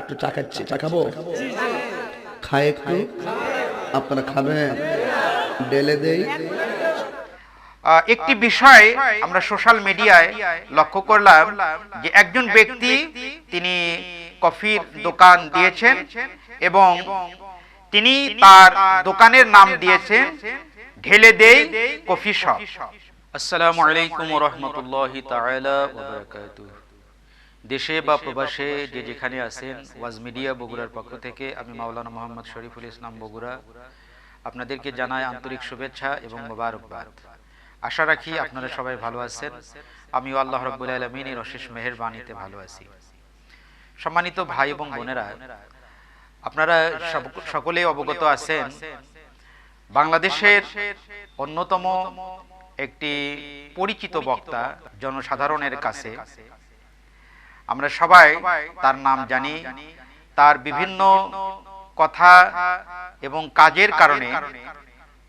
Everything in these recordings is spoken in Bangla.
একটু চা খাচ্ছি। চা খাব? খায় একটু? আপনারা খাবেন? ডেলে দেই। একটি বিষয় আমরা সোশ্যাল মিডিয়ায় লক্ষ্য করলাম যে একজন ব্যক্তি তিনি কফির দোকান দিয়েছেন এবং তিনি তার দোকানের নাম দিয়েছেন ঢেলে দেই কফি শপ। আসসালামু আলাইকুম রহমতুল্লাহি তাআলা ওয়া বারাকাতুহু। দেশে বা প্রবাসে যে যেখানে আছেন ওয়াজ মিডিয়া বগুড়ার পক্ষ থেকে আমি মাওলানা মোহাম্মদ শরীফুল ইসলাম বগুড়া। আপনাদেরকে জানাই আন্তরিক শুভেচ্ছা এবং মোবারকবাদ। আশা রাখি আপনারা সবাই ভালো আছেন। আমিও আল্লাহ রাব্বুল আলামিনের অশেষ মেহেরবানিতে ভালো আছি। সম্মানিত ভাই এবং বোনেরা আপনারা সকলেই অবগত আছেন। বাংলাদেশের অন্যতম একটি পরিচিত বক্তা জনসাধারণের কাছে। আমরা সবাই তার নাম জানি তার বিভিন্ন কথা এবং কাজের কারণে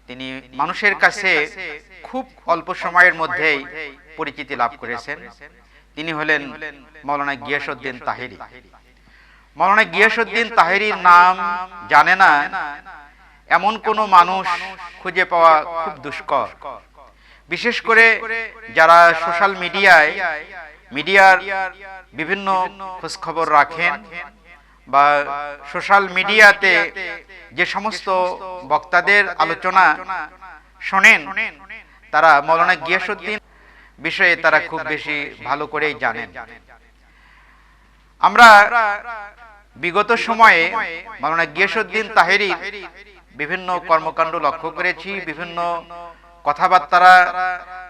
তিনি মানুষের কাছে খুব অল্প সময়ের মধ্যেই পরিচিতি লাভ করেছেন। তিনি হলেন মৌলানা গিয়াসউদ্দিন তাহেরি। মৌলানা গিয়াসউদ্দিন তাহেরির নাম জানে না এমন কোনো মানুষ খুঁজে পাওয়া খুব দুষ্কর। বিশেষ করে যারা সোশ্যাল মিডিয়ায় মিডিয়ার বিভিন্ন খোঁজখবর রাখেন বা সোশ্যাল মিডিয়াতে যে সমস্ত বক্তাদের আলোচনা শোনেন, তারা মৌলানা গিয়াসউদ্দিন বিষয়ে তারা খুব বেশি ভালো করেই জানেন। আমরা বিগত সময়ে মৌলানা গিয়াসউদ্দিন তাহেরি বিভিন্ন কর্মকাণ্ড লক্ষ্য করেছি, বিভিন্ন কথাবার্তারা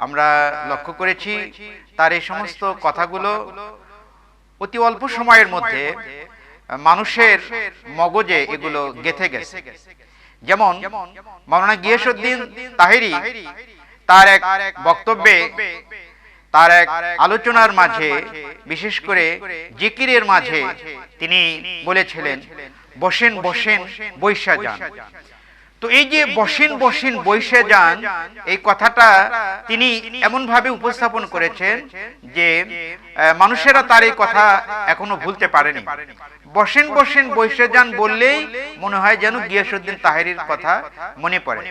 আমরা লক্ষ্য করেছি। তার এই সমস্ত কথাগুলো অতি অল্প সময়ের মধ্যে মানুষের মগজে এগুলো গেথে গেছে। যেমন মৌলানা গিয়াসউদ্দিন তাহেরি তার এক বক্তব্যে তার এক আলোচনার মাঝে বিশেষ করে জিকিরের মাঝে তিনি বলেছিলেন বসেন বসেন বৈশা যান। তো এই যে বসিন বসিন বৈশে যান এই কথাটা তিনি এমন ভাবে উপস্থাপন করেছেন যে মানুষেরা তার এই কথা এখনও ভুলতে পারেনি। বসেন বসেন বৈশে যান বললেই মনে হয় যেন গিয়াসুদ্দিন তাহেরির কথা মনে পড়ে।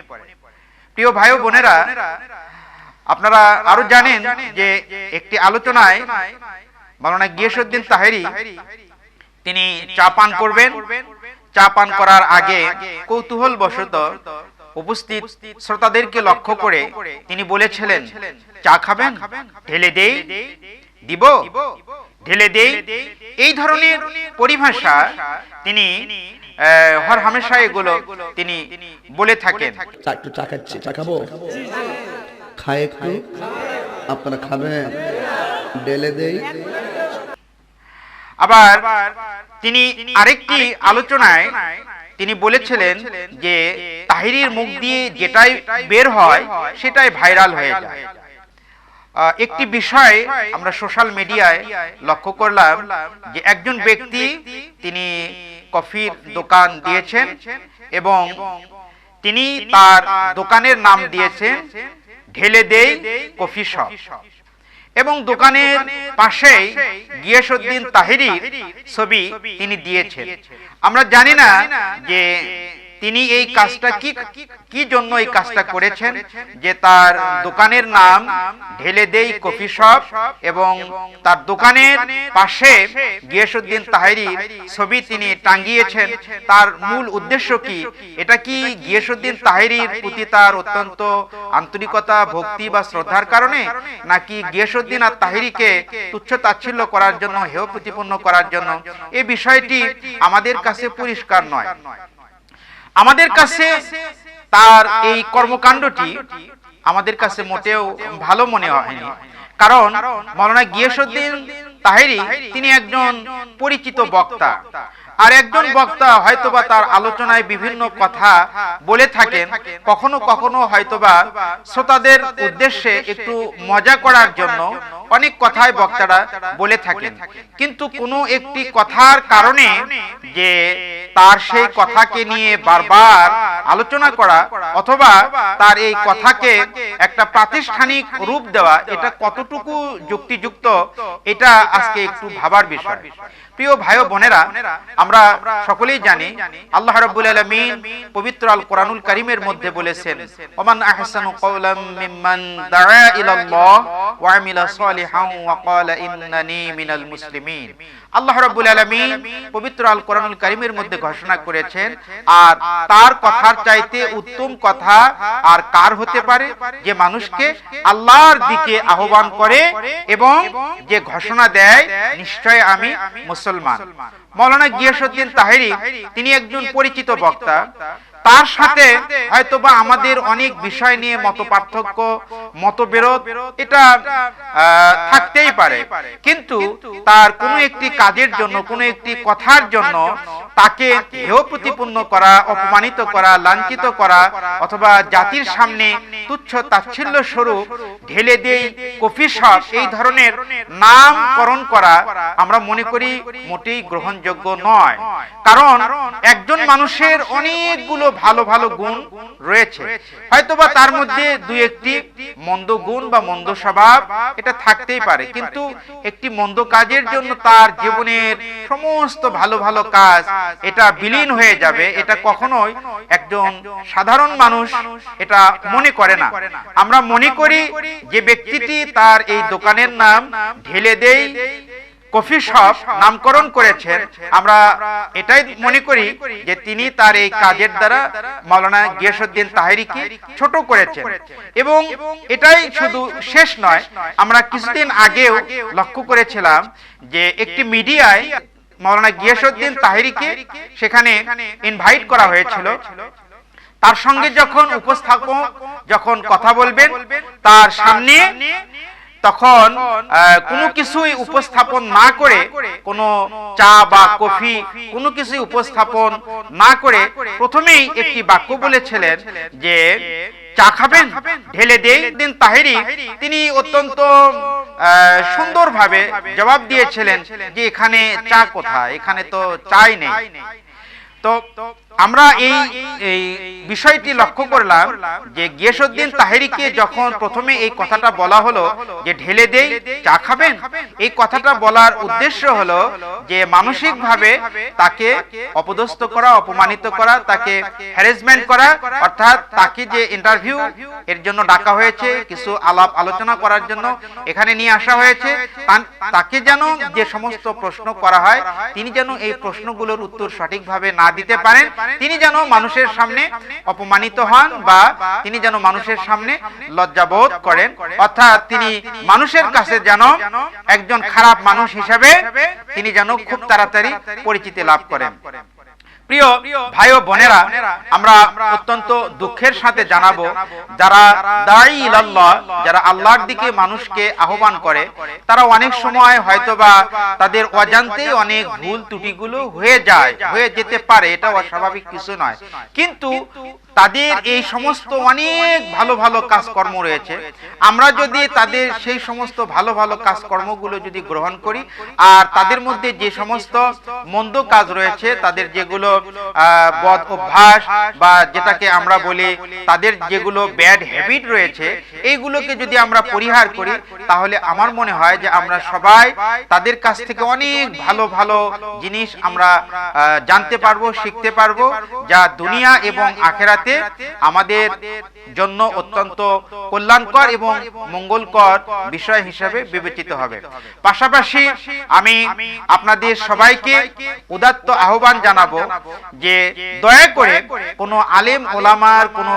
প্রিয় ভাই ও বোনেরা আপনারা আরও জানেন যে একটি আলোচনায় মাওলানা গিয়াসুদ্দিন তাহেরি তিনি চা পান করবেন। চা পান করার আগে কৌতূহল বশত উপস্থিত শ্রোতাদেরকে লক্ষ্য করে তিনি বলেছিলেন চা খাবেন? ঢেলে দেই? দিব? ঢেলে দেই? এই ধরনের পরিভাষা তিনি হর হামেশা এগুলো তিনি বলে থাকেন। চা একটু চা খাচ্ছি। চা খাব? খায় একটু। আপনারা খাবেন? ডেলে দেই? আবার তিনি আরেকটি আলোচনায় তিনি বলেছিলেন যে তাহিরির মুখ দিয়ে যেটাই বের হয়, সেটাই ভাইরাল হয়ে যায়। একটি বিষয় আমরা সোশ্যাল মিডিয়ায় লক্ষ্য করলাম যে একজন ব্যক্তি তিনি কফির দোকান দিয়েছেন এবং তিনি তার দোকানের নাম দিয়েছেন, ঢেলে দেই কফি শপ। এবং দোকানের পাশেই গিয়াসুদ্দিন তাহিরির ছবি তিনি দিয়েছেন। আমরা জানি না যে তিনি এই কাজটা কি কি জন্য এই কাজটা করেছেন? যে তার দোকানের নাম ঢেলে দেই কফি শপ এবং তার দোকানের পাশে গিয়াসউদ্দিন তাহেরি ছবি তিনি টাঙ্গিয়েছেন তার মূল উদ্দেশ্য কি? এটা কি গিয়াসউদ্দিন তাহেরির প্রতি তার অত্যন্ত আন্তরিকতা ভক্তি বা শ্রদ্ধার কারণে নাকি গিয়াসউদ্দিন আর তাহিরিকে তুচ্ছ তাচ্ছিল্য করার জন্য হেয় প্রতিপন্ন করার জন্য। এই বিষয়টি আমাদের কাছে পরিষ্কার নয়। আমাদের কাছে তার এই কর্মকাণ্ডটি আমাদের কাছে মোটেও ভালো মনে হয়নি। কারণ মৌলানা গিয়াসউদ্দিন তাহেরি তিনি একজন পরিচিত বক্তা। আর একজন বক্তা হয়তোবা তার আলোচনায় বিভিন্ন কথা বলে থাকেন, কখনো কখনো হয়তোবা শ্রোতাদের উদ্দেশ্যে একটু মজা করার জন্য অনেক কথাই বক্তারা বলে থাকেন। কিন্তু কোনো একটি কথার কারণে যে তার সেই কথাকে নিয়ে বারবার আলোচনা করা অথবা তার এই কথাকে একটা প্রাতিষ্ঠানিক রূপ দেওয়া এটা কতটুকু যুক্তিযুক্ত এটা আজকে একটু ভাবার বিষয়। প্রিয় ভাই বোনেরা, আমরা সকলেই জানি আল্লাহ রাব্বুল আলামিন পবিত্র আল কোরআনুল কারীমের মধ্যে বলেছেন, ওমান আহসানু মিম্মান দাআ ওয়া আমিলা সালিহান ওয়া ক্বালা ইন্নানি মিনাল মুসলিমিন। আল্লাহ রাব্বুল আলামিন পবিত্র আল কোরআনুল কারীমের মধ্যে ঘোষণা করেছেন, আর তার কথার চাইতে উত্তম কথা আর কার হতে পারে? যে মানুষকে আল্লাহর দিকে আহ্বান করে এবং যে ঘোষণা দেয়, নিশ্চয় আমি মুসলমান। মৌলানা গিয়াসুদ্দিন তাহেরি, তিনি একজন পরিচিত বক্তা। তার সাথে হয়তোবা আমাদের অনেক বিষয় নিয়ে মত পার্থক্য মতবিরোধ, এটা থাকতেই পারে। কিন্তু তার কোনো একটি কাজের জন্য, কোনো একটি কথার জন্য তাকে হেয় প্রতিপন্ন করা অপমানিত করা লাঞ্ছিত করা অথবা জাতির সামনে তুচ্ছ তাচ্ছিল্য স্বরূপ ঢেলে দেই কফি শপ। এই ধরনের নামকরণ করা আমরা মনে করি মোটেই গ্রহণযোগ্য নয়। কারণ একজন মানুষের অনেকগুলো ভালো ভালো গুণ রয়েছে। হয়তোবা তার মধ্যে দুই একটি মন্দ গুণ বা মন্দ স্বভাব এটা থাকতেই পারে। কিন্তু একটি মন্দ কাজের জন্য তার জীবনের সমস্ত ভালো ভালো কাজ এটা বিলীন হয়ে যাবে, এটা কখনোই একজন সাধারণ মানুষ এটা মনে করে না। আমরা মনে করি যে ব্যক্তিটি তার এই দোকানের নাম ঢেলে দেই, কফি শপ নামকরণ করেছেন। আমরা এটাই মনে করি যে তিনি তার এই কাজের দ্বারা মাওলানা গিয়াসুদ্দিন তাহেরিকে ছোট করেছেন। এবং এটাই শুধু শেষ নয়, আমরা কিছুদিন আগেও লক্ষ্য করেছিলাম যে একটি মিডিয়ায় মাওলানা গিয়াসুদ্দিন তাহেরিকে সেখানে ইনভাইট করা হয়েছিল। তার সঙ্গে যখন উপস্থাপক যখন কথা বলবেন, তার সামনে তখন কোনো কিছুই উপস্থাপন না করে, কোনো চা বা কফি কোনো কিছুই উপস্থাপন না করে প্রথমেই একটি বাক্য বলেছিলেন যে, চা খাবেন, ঢেলে দেই। দিন তাহেরি, তিনি অত্যন্ত সুন্দরভাবে জবাব দিয়েছিলেন যে এখানে চা কোথায়? এখানে তো চাই নেই। তো আমরা এই এই বিষয়টি লক্ষ্য করলাম যে গিয়াসুদ্দিন তাহেরিকে যখন প্রথমে এই কথাটা বলা হলো যে ঢেলে দেই, চা খাবেন? এই কথাটা বলার উদ্দেশ্য হলো যে মানসিকভাবে তাকে অপদস্থ করা, অপমানিত করা, তাকে হ্যারাসমেন্ট করা, অর্থাৎ তাকে যে ইন্টারভিউ এর জন্য ডাকা হয়েছে, কিছু আলাপ আলোচনা করার জন্য এখানে নিয়ে আসা হয়েছে তাকে যেন যে সমস্ত প্রশ্ন করা হয়, তিনি যেন এই প্রশ্নগুলোর উত্তর সঠিকভাবে না দিতে পারেন তিনি যেন মানুষের সামনে অপমানিত হন বা তিনি যেন মানুষের সামনে লজ্জাবোধ করেন। অর্থাৎ তিনি মানুষের কাছে যেন একজন খারাপ মানুষ হিসেবে তিনি যেন খুব তাড়াতাড়ি পরিচিতি লাভ করেন। প্রিয় ভাই ও বোনেরা, আমরা অত্যন্ত দুঃখের সাথে জানাব, যারা ইলাল্লাহ, যারা আল্লাহর দিকে মানুষকে আহ্বান করে, তারা অনেক সময় হয়তোবা তাদের অজান্তেই অনেক ভুল ত্রুটিগুলো হয়ে যায়, হয়ে যেতে পারে, এটা অস্বাভাবিক কিছু নয়। কিন্তু তাদের এই সমস্ত অনেক ভালো ভালো কাজকর্ম রয়েছে। আমরা যদি তাদের সেই সমস্ত ভালো ভালো কাজকর্মগুলো যদি গ্রহণ করি আর তাদের মধ্যে যে সমস্ত মন্দ কাজ রয়েছে তাদের যেগুলো বদ অভ্যাস বা যেটাকে আমরা বলি তাদের যেগুলো ব্যাড হ্যাবিট রয়েছে এইগুলোকে যদি আমরা পরিহার করি তাহলে আমার মনে হয় যে আমরা সবাই তাদের কাছ থেকে অনেক ভালো ভালো জিনিস আমরা জানতে পারব শিখতে পারব যা দুনিয়া এবং আখেরাতে আমাদের জন্য অত্যন্ত কল্যাণকর এবং মঙ্গলকর বিষয় হিসেবে বিবেচিত হবে। পাশাপাশি আমি আপনাদের সবাইকে উদাত্ত আহ্বান জানাব যে দয়া করে কোনো আলেম ওলামার কোনো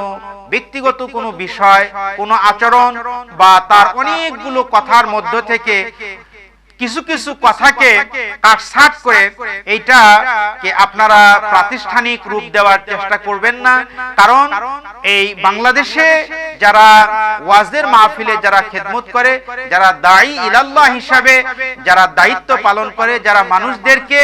ব্যক্তিগত কোনো বিষয়, কোনো আচরণ বা তার অনেকগুলো কথার মধ্য থেকে কিছু কিছু কথাকে কাটছাট করে এইটা কে আপনারা প্রাতিষ্ঠানিক রূপ দেওয়ার চেষ্টা করবেন না। কারণ এই বাংলাদেশে যারা ওয়াজের মাহফিলে যারা খেদমত করে, যারা দায়ী ইলাল্লাহ হিসাবে, যারা দায়িত্ব পালন করে, যারা মানুষদেরকে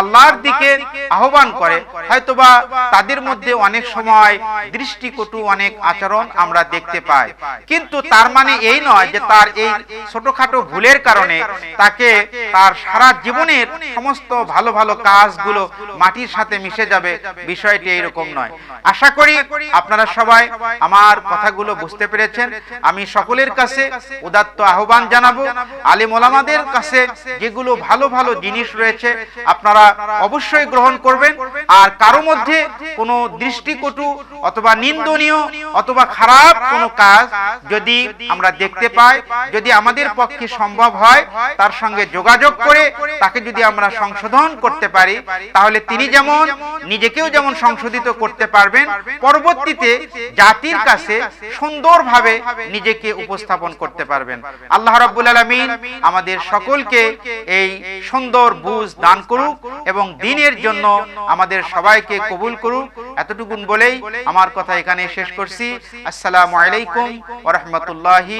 আল্লাহর দিকে আহ্বান করে, হয়তোবা তাদের মধ্যে অনেক সময় দৃষ্টিকটু অনেক আচরণ আমরা দেখতে পাই। কিন্তু তার মানে এই নয় যে তার এই ছোটখাটো ভুলের কারণে তাকে তার সারা জীবনের সমস্ত ভালো ভালো কাজগুলো মাটির সাথে মিশে যাবে, বিষয়টি এইরকম নয়। আশা করি আপনারা সবাই আমার কথাগুলো বুঝতে পেরেছেন? আমি সকলের কাছে উদাত্ত আহ্বান জানাব। আলিম ওলামাদের কাছে যেগুলো ভালো ভালো জিনিস রয়েছে, আপনারা অবশ্যই গ্রহণ করবেন। আর কারও মধ্যে কোনো দৃষ্টিকটু অথবা নিন্দনীয় অথবা খারাপ কোনো কাজ যদি আমরা দেখতে পাই, যদি আমাদের পক্ষে সম্ভব হয়, তার সঙ্গে যোগাযোগ করে তাকে যদি আমরা সংশোধন করতে পারি, তাহলে তিনি যেমন নিজেকেও যেমন সংশোধিত করতে পারবেন, পরবর্তীতে জাতির কাছে সুন্দরভাবে নিজেকে উপস্থাপন করতে পারবেন। আল্লাহ রাব্বুল আলামিন আমাদের সকলকে এই সুন্দর বুঝ দান করুক এবং দিনের জন্য আমাদের সবাইকে কবুল করুক। এতটুকুন বলেই আমার কথা এখানে শেষ করছি। আসসালামু আলাইকুম ওয়া রাহমাতুল্লাহি